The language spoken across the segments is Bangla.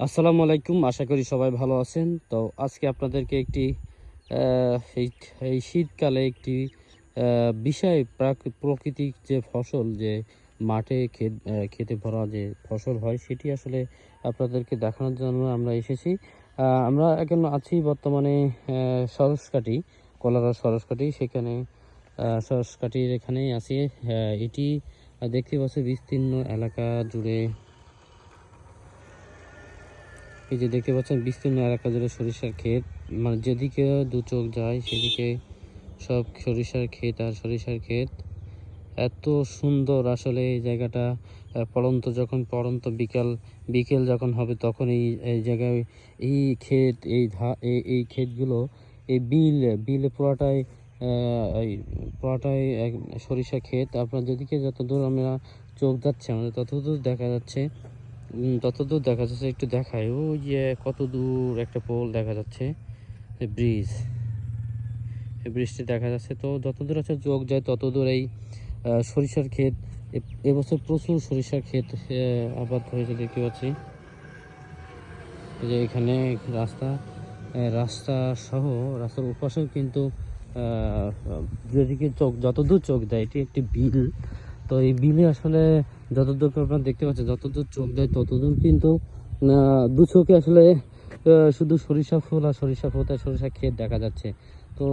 আসসালামু আলাইকুম আশা করি সবাই ভালো আছেন। তো আজকে আপনাদেরকে একটি এই শীতকালে একটি বিষয় প্রাক- প্রাকৃতিক যে ফসল যে মাঠে আহ, খেতে ভরা যে ফসল হয় সেটি আসলে আপনাদেরকে দেখানোর জন্য আমরা এসেছি। আমরা এখন আছি বর্তমানে সরসকাটি কলারা সরসকাটি। সেখানে সরসকাটির এখানেই আছি। এটি দেখতে পাচ্ছি বিস্তীর্ণ এলাকা জুড়ে এই যে দেখতে পাচ্ছেন, বিস্তীর্ণ এলাকা জুড়ে সরিষার ক্ষেত। মানে যেদিকে দু চোখ যায়, সেদিকে সব সরিষার ক্ষেত আর সরিষার ক্ষেত। এত সুন্দর আসলে এই জায়গাটা পড়ন্ত যখন, পড়ন্ত বিকাল, বিকেল যখন হবে, তখন এই এই জায়গায় এই ক্ষেত, এই ধা, এই এই ক্ষেতগুলো, এই বিল, বিলে পুরাটাই এই পুরাটাই সরিষা ক্ষেত। আপনার যেদিকে যত দূর আমরা চোখ যাচ্ছে, আমাদের তত দূর দেখা যাচ্ছে। উম, ততদূর দেখা যাচ্ছে একটু দেখায় ওই যে কত দূর একটা পোল দেখা যাচ্ছে ব্রিজ। এই ব্রিজটি দেখা যাচ্ছে। তো যত দূর আছে চোখ যায় তত দূর এই সরিষার ক্ষেত। এবছর প্রচুর সরিষার ক্ষেত আবাদ হয়েছে দেখতে পাচ্ছি। যে এখানে রাস্তা রাস্তা সহ রাস্তার উপাশেও কিন্তু যেদিকে চোখ যতদূর চোখ দেয় এটি একটি বিল। তো এই বিলে আসলে যতদূর আপনারা দেখতে পাচ্ছেন, যতদূর চোখ দেয় ততদূর কিন্তু দু চোখে আসলে শুধু সরিষা ফুল আর সরিষা ফুল আর সরিষা ক্ষেত দেখা যাচ্ছে। তো,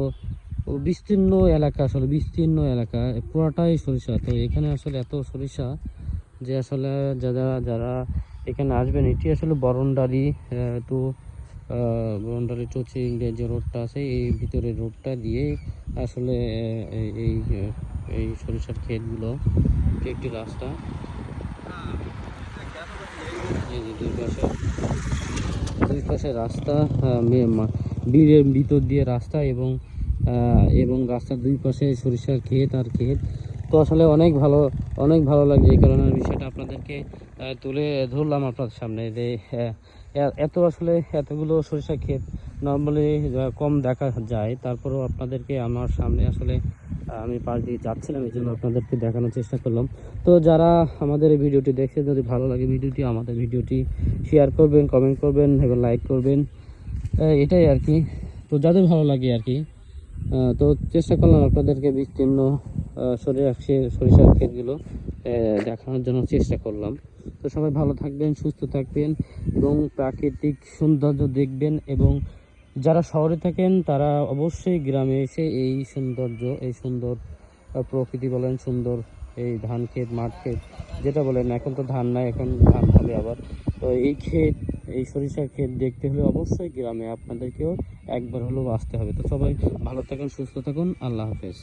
বিস্তীর্ণ এলাকা আসলে, বিস্তীর্ণ এলাকা পুরোটাই সরিষা। তো এখানে আসলে এত সরিষা যে আসলে যারা যারা এখানে আসবেন, এটি আসলে বরণডারি টু বরণডারি টু যে রোডটা আছে, এই ভিতরে রোডটা দিয়ে আসলে এই এই সরিষার ক্ষেতগুলো এটি একটি রাস্তা। দুই পাশে। রাস্তা বিলের ভিতর দিয়ে রাস্তা এবং এবং রাস্তার দুই পাশে সরিষার ক্ষেত আর ক্ষেত। তো আসলে অনেক ভালো অনেক ভালো লাগে এই কারণে বিষয়টা আপনাদেরকে তুলে ধরলাম আপনাদের সামনে যে এত আসলে এতগুলো সরিষা ক্ষেত নর্মালি কম দেখা যায়। তারপরেও আপনাদেরকে আমার সামনে আসলে আমি পাশ দিয়ে যাচ্ছিলাম, এই জন্য আপনাদেরকে দেখানোর চেষ্টা করলাম। তো যারা আমাদের এই ভিডিওটি দেখছে যদি ভালো লাগে ভিডিওটি, আমাদের ভিডিওটি শেয়ার করবেন কমেন্ট করবেন, এবং লাইক করবেন। এটাই আর কি। তো যাদের ভালো লাগে আর কি তো চেষ্টা করলাম আপনাদেরকে বিস্তীর্ণ ক্ষে- সরিষার ক্ষেতগুলো দেখানোর জন্য চেষ্টা করলাম। তো সবাই ভালো থাকবেন, সুস্থ থাকবেন, এবং প্রাকৃতিক সৌন্দর্য দেখবেন, এবং যারা শহরে থাকেন, তারা অবশ্যই গ্রামে এসে এই সৌন্দর্য, এই সুন্দর প্রকৃতি বলেন, সুন্দর এই ধান ক্ষেত, মাঠ ক্ষেত, যেটা বলেন, এখন তো ধান নাই, এখন ধান হবে আবার। তো এই ক্ষেত, এই সরিষার ক্ষেত দেখতে হলে অবশ্যই গ্রামে আপনাদেরকেও একবার হলেও আসতে হবে। তো সবাই ভালো থাকুন, সুস্থ থাকুন, আল্লাহ হাফেজ।